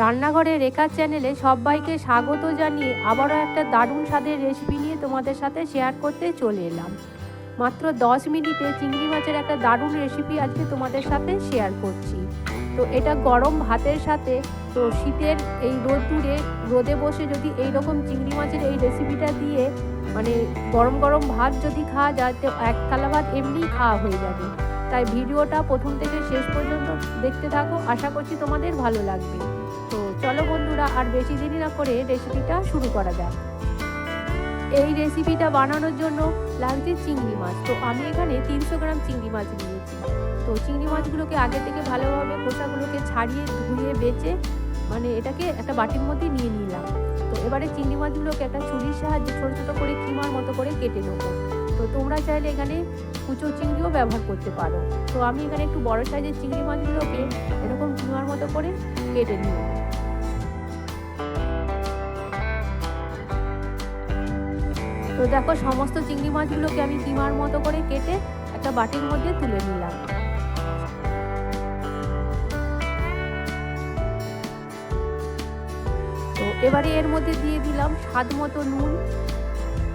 রান্নাঘরে রেখার চ্যানেলে সবাইকে স্বাগত জানিয়ে আবারও একটা দারুণ স্বাদের রেসিপি নিয়ে তোমাদের সাথে শেয়ার করতে চলে এলাম। মাত্র দশ মিনিটে চিংড়ি মাছের একটা দারুণ রেসিপি আজকে তোমাদের সাথে শেয়ার করছি। তো এটা গরম ভাতের সাথে, তো শীতের এই রোদ্দুরে, রোদে বসে যদি এই রকম চিংড়ি মাছের এই রেসিপিটা দিয়ে মানে গরম গরম ভাত যদি খাওয়া যায়, তো এক থালা ভাত এমনিই খাওয়া হয়ে যাবে। তাই ভিডিওটা প্রথম থেকে শেষ পর্যন্ত দেখতে থাকো, আশা করছি তোমাদের ভালো লাগবে। বন্ধুরা আর বেশি দেরি না করে রেসিপিটা শুরু করা যাক। এই রেসিপিটা বানানোর জন্য লাগছে চিংড়ি মাছ। তো আমি এখানে তিনশো গ্রাম চিংড়ি মাছ নিয়েছি। তো চিংড়ি মাছগুলোকে আগে থেকে ভালোভাবে খোসাগুলোকে ছাড়িয়ে, ধুয়ে, বেচে মানে এটাকে একটা বাটির মধ্যে নিয়ে নিলাম। তো এবারে চিংড়ি মাছগুলোকে একটা ছুরির সাহায্যে ছোটো ছোটো করে কিমার মতো করে কেটে নেব। তো তোমরা চাইলে এখানে কুচো চিংড়িও ব্যবহার করতে পারো। তো আমি এখানে একটু বড় সাইজের চিংড়ি মাছগুলোকে এরকম কিমার মতো করে কেটে নিই তো দেখো, সমস্ত চিংড়ি মাছগুলোকে আমি কিমার মতো করে কেটে একটা বাটির মধ্যে তুলে নিলাম। তো এবারে এর মধ্যে দিয়ে দিলাম স্বাদ মতো নুন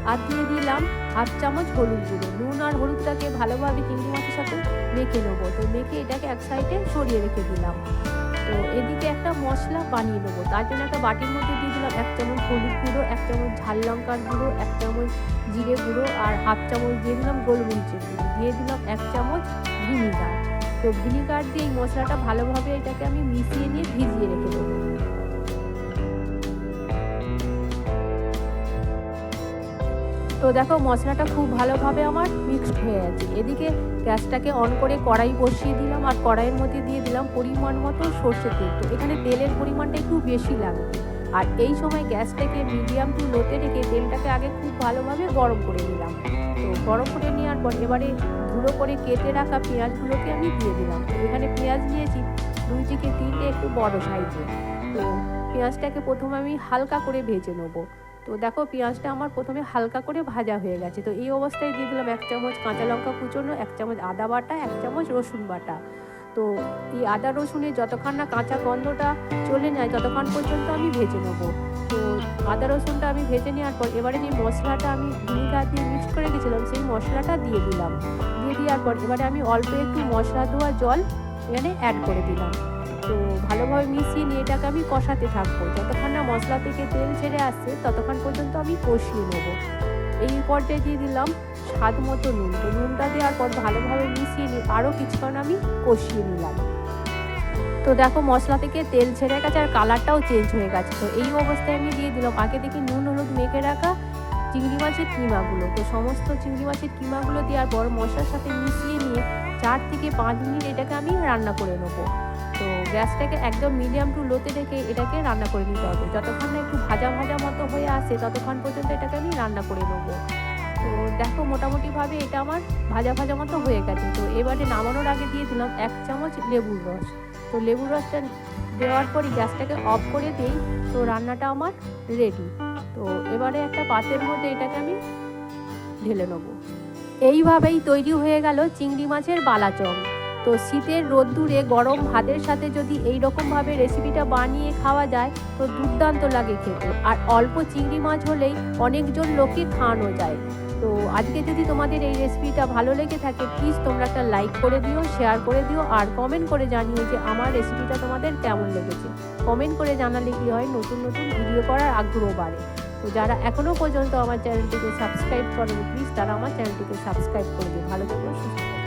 আর দিয়ে দিলাম হাফ চামচ হলুদ গুঁড়ো। নুন আর হলুদটাকে ভালোভাবে চিংড়ি মাছের সাথে মেখে নেব। তো মেখে এটাকে এক সাইডে সরিয়ে রেখে দিলাম। তো এদিকে একটা মশলা বানিয়ে নেব। তার জন্য একটা বাটির মধ্যে দিয়ে দিলাম এক চামচ হলুদ গুঁড়ো, এক চামচ ঝাল লঙ্কার গুঁড়ো, এক চামচ জিরে গুঁড়ো আর হাফ চামচ দিয়ে দিলাম গোলমরিচের গুঁড়ো। দিয়ে দিলাম এক চামচ ভিনিগার। তো ভিনিগার দিয়ে এই মশলাটা ভালোভাবে এটাকে আমি মিশিয়ে নিয়ে ভিজিয়ে রেখে দেবো। তো দেখো, মশলাটা খুব ভালোভাবে আমার মিক্সড হয়ে আছে এদিকে গ্যাসটাকে অন করে কড়াই বসিয়ে দিলাম আর কড়াইয়ের মধ্যে দিয়ে দিলাম পরিমাণ মতো সর্ষে তেল। তো এখানে তেলের পরিমাণটা একটু বেশি লাগবে। আর এই সময় গ্যাসটাকে মিডিয়াম টু লোতে রেখে তেলটাকে আগে খুব ভালোভাবে গরম করে নিলাম। তো গরম করে নেওয়ার পর এবারে ধুলো করে কেটে রাখা পেঁয়াজগুলোকে আমি দিয়ে দিলাম। এখানে পেঁয়াজ নিয়েছি দুই থেকে তিনটে একটু বড় সাইজে তো পেঁয়াজটাকে প্রথমে আমি হালকা করে ভেজে নেব। তো দেখো পেঁয়াজটা আমার প্রথমে হালকা করে ভাজা হয়ে গেছে। তো এই অবস্থায় দিয়ে দিলাম এক চামচ কাঁচা লঙ্কা কুচোনো, এক চামচ আদা বাটা, এক চামচ রসুন বাটা। তো এই আদা রসুনের যতক্ষণ না কাঁচা গন্ধটা চলে যায়, ততক্ষণ পর্যন্ত আমি ভেজে নেব। তো আদা রসুনটা আমি ভেজে নেওয়ার পর এবারে যে মশলাটা আমি ভিনিগার দিয়ে মিক্স করে গেছিলাম সেই মশলাটা দিয়ে দিলাম। দিয়ে দেওয়ার পর এবারে আমি অল্প একটু মশলা দেওয়া জল এখানে অ্যাড করে দিলাম। তো ভালোভাবে মিশিয়ে নিয়ে এটাকে আমি কষাতে থাকব। যতক্ষণ না মশলা থেকে তেল ছেড়ে আসছে, ততক্ষণ পর্যন্ত আমি কষিয়ে নেব। এই পর্যায়ে দিয়ে দিলাম স্বাদ মতো নুন। তো নুনটা দেওয়ার পর ভালোভাবে মিশিয়ে নিয়ে আরও কিছুক্ষণ আমি কষিয়ে নিলাম। তো দেখো মশলা থেকে তেল ছেড়ে গেছে আর কালারটাও চেঞ্জ হয়ে গেছে। তো এই অবস্থায় আমি দিয়ে দিলাম আগে থেকে নুন, হলুদ মেখে রাখা চিংড়ি মাছের কিমাগুলো। তো সমস্ত চিংড়ি মাছের কিমাগুলো দেওয়ার পর মশলার সাথে মিশিয়ে নিয়ে চার থেকে পাঁচ মিনিট এটাকে আমি রান্না করে নেব। গ্যাসটাকে একদম মিডিয়াম টু লোতে রেখে এটাকে রান্না করে নিতে হবে। যতক্ষণ না একটু ভাজা ভাজা মতো হয়ে আসে, ততক্ষণ পর্যন্ত এটাকে আমি রান্না করে নেব। তো দেখো, মোটামুটিভাবে এটা আমার ভাজা ভাজা মতো হয়ে গেছে। তো এবারে নামানোর আগে দিয়ে দিলাম এক চামচ লেবুর রস। তো লেবুর রসটা দেওয়ার পরই গ্যাসটাকে অফ করে দিই। তো রান্নাটা আমার রেডি তো এবারে একটা পাত্রের মধ্যে এটাকে আমি ঢেলে নেব। এইভাবেই তৈরি হয়ে গেল চিংড়ি মাছের বালাচং। তো শীতের রোদ্দুরে গরম ভাতের সাথে যদি এই রকমভাবে রেসিপিটা বানিয়ে খাওয়া যায়, তো দুর্দান্ত লাগে খেতে। আর অল্প চিংড়ি মাছ হলেই অনেকজন লোককে খাওয়ানো যায়। তো আজকে যদি তোমাদের এই রেসিপিটা ভালো লেগে থাকে প্লিজ তোমরা একটা লাইক করে দিও শেয়ার করে দিও, আর কমেন্ট করে জানিও যে আমার রেসিপিটা তোমাদের কেমন লেগেছে। কমেন্ট করে জানালে কি হয়, নতুন নতুন ভিডিও করার আগ্রহ বাড়ে। তো যারা এখনও পর্যন্ত আমার চ্যানেলটিকে সাবস্ক্রাইব করেনি প্লিজ তারা আমার চ্যানেলটিকে সাবস্ক্রাইব করে দিও। ভালো থেকো, সুস্থ।